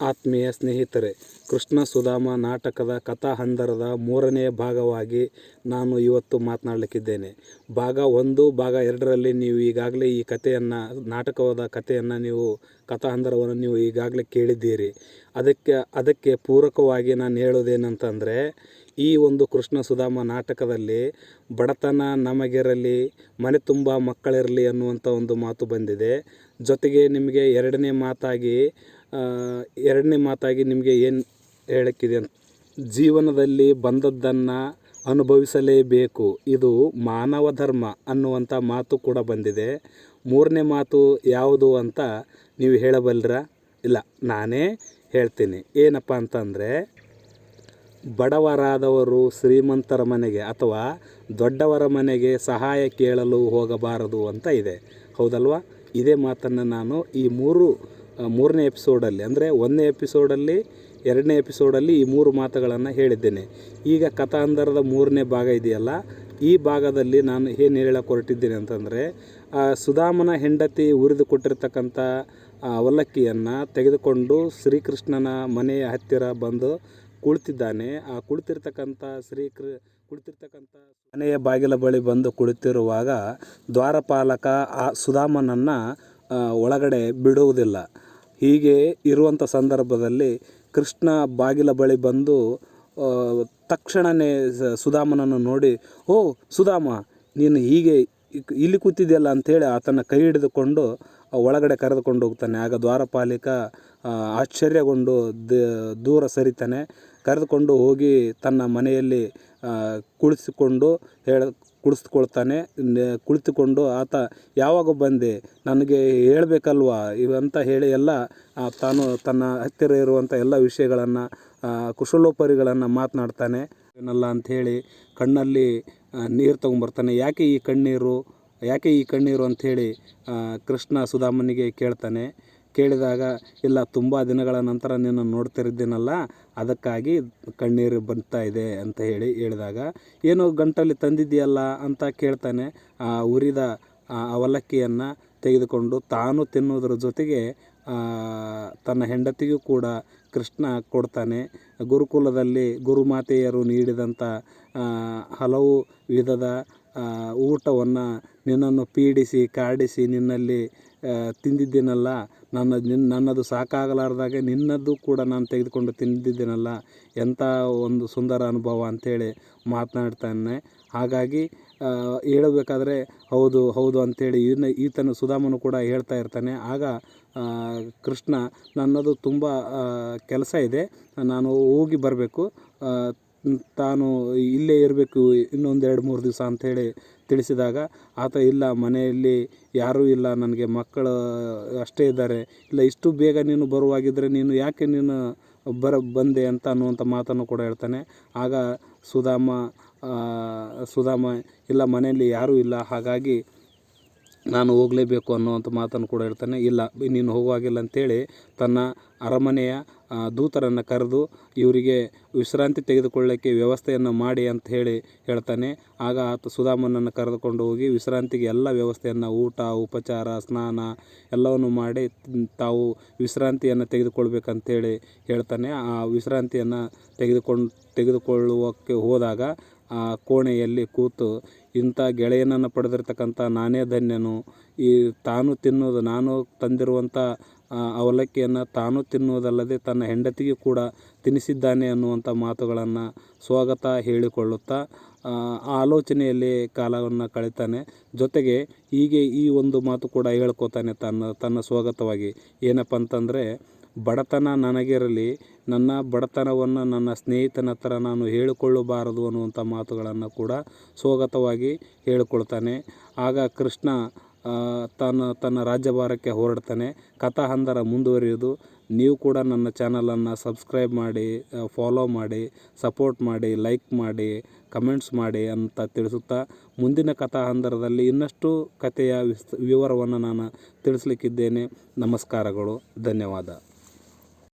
ಆತ್ಮೀಯ ಸ್ನೇಹಿತರೆ, ಕೃಷ್ಣ ಸುಧಾಮ ನಾಟಕದ ಕಥಾಹಂದರದ ಮೂರನೆಯ ಭಾಗವಾಗಿ ನಾನು ಇವತ್ತು ಮಾತನಾಡಲಿಕ್ಕಿದ್ದೇನೆ. ಭಾಗ ಒಂದು, ಭಾಗ ಎರಡರಲ್ಲಿ ನೀವು ಈಗಾಗಲೇ ಈ ಕಥೆಯನ್ನು, ನಾಟಕವಾದ ಕಥೆಯನ್ನು ನೀವು, ಕಥಾಹಂದರವನ್ನು ನೀವು ಈಗಾಗಲೇ ಕೇಳಿದ್ದೀರಿ. ಅದಕ್ಕೆ ಅದಕ್ಕೆ ಪೂರಕವಾಗಿ ನಾನು ಹೇಳೋದೇನಂತಂದರೆ ಈ ಒಂದು ಕೃಷ್ಣ ಸುಧಾಮ ನಾಟಕದಲ್ಲಿ ಬಡತನ ನಮಗಿರಲಿ, ಮನೆ ತುಂಬ ಮಕ್ಕಳಿರಲಿ ಅನ್ನುವಂಥ ಒಂದು ಮಾತು ಬಂದಿದೆ. ಜೊತೆಗೆ ನಿಮಗೆ ಎರಡನೇ ಮಾತಾಗಿ ಎರಡನೇ ಮಾತಾಗಿ ನಿಮಗೆ ಏನು ಹೇಳಕ್ಕಿದೆ ಅಂತ. ಜೀವನದಲ್ಲಿ ಬಂದದ್ದನ್ನು ಅನುಭವಿಸಲೇಬೇಕು. ಇದು ಮಾನವ ಧರ್ಮ ಅನ್ನುವಂಥ ಮಾತು ಕೂಡ ಬಂದಿದೆ. ಮೂರನೇ ಮಾತು ಯಾವುದು ಅಂತ ನೀವು ಹೇಳಬಲ್ಲರ ಇಲ್ಲ, ನಾನೇ ಹೇಳ್ತೀನಿ. ಏನಪ್ಪ ಅಂತಂದರೆ, ಬಡವರಾದವರು ಶ್ರೀಮಂತರ ಮನೆಗೆ ಅಥವಾ ದೊಡ್ಡವರ ಮನೆಗೆ ಸಹಾಯ ಕೇಳಲು ಹೋಗಬಾರದು ಅಂತ ಇದೆ. ಹೌದಲ್ವಾ? ಇದೇ ಮಾತನ್ನು ನಾನು ಈ ಮೂರು ಮೂರನೇ ಎಪಿಸೋಡಲ್ಲಿ, ಅಂದರೆ ಒಂದನೇ ಎಪಿಸೋಡಲ್ಲಿ, ಎರಡನೇ ಎಪಿಸೋಡಲ್ಲಿ ಈ ಮೂರು ಮಾತುಗಳನ್ನು ಹೇಳಿದ್ದೇನೆ. ಈಗ ಕಥಾಂಧರದ ಮೂರನೇ ಭಾಗ ಇದೆಯಲ್ಲ, ಈ ಭಾಗದಲ್ಲಿ ನಾನು ಏನು ಹೇಳಕ್ಕೆ ಹೊರಟಿದ್ದೇನೆ ಅಂತಂದರೆ ಸುಧಾಮನ ಹೆಂಡತಿ ಉರಿದು ಕೊಟ್ಟಿರ್ತಕ್ಕಂಥ ಅವಲಕ್ಕಿಯನ್ನು ತೆಗೆದುಕೊಂಡು ಶ್ರೀಕೃಷ್ಣನ ಮನೆಯ ಹತ್ತಿರ ಬಂದು ಕುಳಿತಿದ್ದಾನೆ. ಆ ಕುಳಿತಿರ್ತಕ್ಕಂಥ ಶ್ರೀಕೃ, ಕುಳಿತಿರ್ತಕ್ಕಂಥ ಮನೆಯ ಬಾಗಿಲ ಬಳಿ ಬಂದು ಕುಳಿತಿರುವಾಗ ದ್ವಾರಪಾಲಕ ಆ ಸುಧಾಮನನ್ನು ಒಳಗಡೆ ಬಿಡುವುದಿಲ್ಲ. ಹೀಗೆ ಇರುವಂಥ ಸಂದರ್ಭದಲ್ಲಿ ಕೃಷ್ಣ ಬಾಗಿಲ ಬಳಿ ಬಂದು ತಕ್ಷಣವೇ ಸುಧಾಮನನ್ನು ನೋಡಿ, ಓ, ಸುಧಾಮ, ನೀನು ಹೀಗೆ ಇಲ್ಲಿ ಕೂತಿದೆಯಲ್ಲ? ಅಂಥೇಳಿ ಆತನ ಕೈ ಹಿಡಿದುಕೊಂಡು ಒಳಗಡೆ ಕರೆದುಕೊಂಡು ಹೋಗ್ತಾನೆ. ಆಗ ದ್ವಾರಪಾಲಿಕ ಆಶ್ಚರ್ಯಗೊಂಡು ದೂರ ಸರಿತಾನೆ. ಕರೆದುಕೊಂಡು ಹೋಗಿ ತನ್ನ ಮನೆಯಲ್ಲಿ ಕುಳಿಸಿಕೊಂಡು ಹೇಳ ಕುಳಿಸ್ಕೊಳ್ತಾನೆ, ನೆ- ಕುಳಿತುಕೊಂಡು ಆತ ಯಾವಾಗ ಬಂದೆ, ನನಗೆ ಹೇಳಬೇಕಲ್ವಾ? ಇವಂತ ಹೇಳಿ ಎಲ್ಲ ತಾನು ತನ್ನ ಹತ್ತಿರ ಇರುವಂಥ ಎಲ್ಲ ವಿಷಯಗಳನ್ನು ಕುಶಲೋಪರಿಗಳನ್ನು ಮಾತನಾಡ್ತಾನೆ. ಏನಲ್ಲ ಅಂಥೇಳಿ ಕಣ್ಣಲ್ಲಿ ನೀರು ತೊಗೊಂಬರ್ತಾನೆ. ಯಾಕೆ ಈ ಕಣ್ಣೀರು, ಯಾಕೆ ಈ ಕಣ್ಣೀರು ಅಂಥೇಳಿ ಕೃಷ್ಣ ಸುಧಾಮನಿಗೆ ಕೇಳ್ತಾನೆ. ಕೇಳಿದಾಗ, ಇಲ್ಲ, ತುಂಬ ದಿನಗಳ ನಂತರ ನಿನ್ನ ನೋಡ್ತಿರಿದ್ದೀನಲ್ಲ ಅದಕ್ಕಾಗಿ ಕಣ್ಣೀರು ಬರ್ತಾ ಇದೆ, ಅಂತ ಹೇಳಿ ಹೇಳಿದಾಗ, ಏನೋ ಗಂಟಲ್ಲಿ ತಂದಿದ್ದೀಯಲ್ಲ, ಅಂತ ಕೇಳ್ತಾನೆ. ಆ ಉರಿದ ಅವಲಕ್ಕಿಯನ್ನು ತೆಗೆದುಕೊಂಡು ತಾನು ತಿನ್ನುವುದರ ಜೊತೆಗೆ ತನ್ನ ಹೆಂಡತಿಗೂ ಕೂಡ ಕೃಷ್ಣ ಕೊಡ್ತಾನೆ. ಗುರುಕುಲದಲ್ಲಿ ಗುರುಮಾತೆಯರು ನೀಡಿದಂಥ ಹಲವು ವಿಧದ ಊಟವನ್ನು ನಿನ್ನನ್ನು ಪೀಡಿಸಿ, ಕಾಡಿಸಿ ನಿನ್ನಲ್ಲಿ ತಿಂದಿದ್ದೀನಲ್ಲ? ನನ್ನ ನಿನ್ನ ನನ್ನದು ಸಾಕಾಗಲಾರ್ದಾಗ ನಿನ್ನದ್ದು ಕೂಡ ನಾನು ತೆಗೆದುಕೊಂಡು ತಿಂದಿದ್ದೇನಲ್ಲ? ಎಂಥ ಒಂದು ಸುಂದರ ಅನುಭವ ಅಂಥೇಳಿ ಮಾತನಾಡ್ತಾನೆ ಹಾಗಾಗಿ ಹೇಳಬೇಕಾದ್ರೆ ಹೌದು ಹೌದು ಅಂಥೇಳಿ ಈತ ಈತನ ಸುಧಾಮನು ಕೂಡ ಹೇಳ್ತಾ ಇರ್ತಾನೆ. ಆಗ ಕೃಷ್ಣ, ನನ್ನದು ತುಂಬ ಕೆಲಸ ಇದೆ. ನಾನು ಹೋಗಿ ಬರಬೇಕು. ತಾನು ಇಲ್ಲೇ ಇರಬೇಕು, ಇನ್ನೊಂದು ಎರಡು ಮೂರು ದಿವಸ ಅಂಥೇಳಿ ತಿಳಿಸಿದಾಗ, ಆತ ಇಲ್ಲ, ಮನೆಯಲ್ಲಿ ಯಾರೂ ಇಲ್ಲ, ನನಗೆ ಮಕ್ಕಳು ಅಷ್ಟೇ ಇದ್ದಾರೆ. ಇಲ್ಲ, ಇಷ್ಟು ಬೇಗ ನೀನು ಬರುವಾಗಿದ್ದರೆ ನೀನು ಯಾಕೆ ನೀನು ಬರ, ಬಂದೆ ಅಂತ ಅನ್ನುವಂಥ ಮಾತನ್ನು ಕೂಡ ಹೇಳ್ತಾನೆ. ಆಗ ಸುಧಾಮ ಸುಧಾಮ, ಇಲ್ಲ, ಮನೆಯಲ್ಲಿ ಯಾರೂ ಇಲ್ಲ, ಹಾಗಾಗಿ ನಾನು ಹೋಗಲೇಬೇಕು ಅನ್ನುವಂಥ ಮಾತನ್ನು ಕೂಡ ಹೇಳ್ತಾನೆ. ಇಲ್ಲ, ನೀನು ಹೋಗುವಾಗಿಲ್ಲ ಅಂತೇಳಿ ತನ್ನ ಅರಮನೆಯ ದೂತರನ್ನು ಕರೆದು ಇವರಿಗೆ ವಿಶ್ರಾಂತಿ ತೆಗೆದುಕೊಳ್ಳೋಕ್ಕೆ ವ್ಯವಸ್ಥೆಯನ್ನು ಮಾಡಿ ಅಂತ ಹೇಳಿ ಹೇಳ್ತಾನೆ. ಆಗ ಆತ ಸುಧಾಮನನ್ನು ಕರೆದುಕೊಂಡು ಹೋಗಿ ವಿಶ್ರಾಂತಿಗೆ ಎಲ್ಲ ವ್ಯವಸ್ಥೆಯನ್ನು ಊಟ, ಉಪಚಾರ, ಸ್ನಾನ ಎಲ್ಲವನ್ನು ಮಾಡಿ ತಾವು ವಿಶ್ರಾಂತಿಯನ್ನು ತೆಗೆದುಕೊಳ್ಬೇಕಂತೇಳಿ ಹೇಳ್ತಾನೆ. ಆ ವಿಶ್ರಾಂತಿಯನ್ನು ತೆಗೆದುಕೊಂಡು, ತೆಗೆದುಕೊಳ್ಳುವಕ್ಕೆ ಹೋದಾಗ ಆ ಕೋಣೆಯಲ್ಲಿ ಕೂತು, ಇಂಥ ಗೆಳೆಯನನ್ನು ಪಡೆದಿರ್ತಕ್ಕಂಥ ನಾನೇ ಧನ್ಯನು, ಈ ತಾನು ತಿನ್ನೋದು ನಾನು ತಂದಿರುವಂಥ ಅವಲಕ್ಕಿಯನ್ನು ತಾನು ತಿನ್ನುವುದಲ್ಲದೆ ತನ್ನ ಹೆಂಡತಿಗೆ ಕೂಡ ತಿನ್ನಿಸಿದ್ದಾನೆ ಅನ್ನುವಂಥ ಮಾತುಗಳನ್ನು ಸ್ವಾಗತ ಹೇಳಿಕೊಳ್ಳುತ್ತಾ ಆಲೋಚನೆಯಲ್ಲಿ ಕಾಲವನ್ನು ಕಳೀತಾನೆ. ಜೊತೆಗೆ ಹೀಗೆ ಈ ಒಂದು ಮಾತು ಕೂಡ ಹೇಳ್ಕೊತಾನೆ ತನ್ನ ತನ್ನ ಸ್ವಾಗತವಾಗಿ. ಏನಪ್ಪ ಅಂತಂದರೆ, ಬಡತನ ನನಗಿರಲಿ, ನನ್ನ ಬಡತನವನ್ನು ನನ್ನ ಸ್ನೇಹಿತನ ಹತ್ರ ನಾನು ಹೇಳಿಕೊಳ್ಳಬಾರದು ಅನ್ನುವಂಥ ಮಾತುಗಳನ್ನು ಕೂಡ ಸ್ವಾಗತವಾಗಿ ಹೇಳಿಕೊಳ್ತಾನೆ. ಆಗ ಕೃಷ್ಣ ತನ್ನ ತನ್ನ ರಾಜ್ಯಭಾರಕ್ಕೆ ಹೊರಡ್ತಾನೆ. ಕಥಾಹಂದರ ಮುಂದುವರಿಯೋದು. ನೀವು ಕೂಡ ನನ್ನ ಚಾನಲನ್ನು ಸಬ್ಸ್ಕ್ರೈಬ್ ಮಾಡಿ ಫಾಲೋ ಮಾಡಿ ಸಪೋರ್ಟ್ ಮಾಡಿ ಲೈಕ್ ಮಾಡಿ ಕಮೆಂಟ್ಸ್ ಮಾಡಿ ಅಂತ ತಿಳಿಸುತ್ತಾ ಮುಂದಿನ ಕಥಾಹಂದರದಲ್ಲಿ ಇನ್ನಷ್ಟು ಕಥೆಯ ವಿವರವನ್ನು ನಾನು ತಿಳಿಸ್ಲಿಕ್ಕಿದ್ದೇನೆ. ನಮಸ್ಕಾರಗಳು. ಧನ್ಯವಾದ.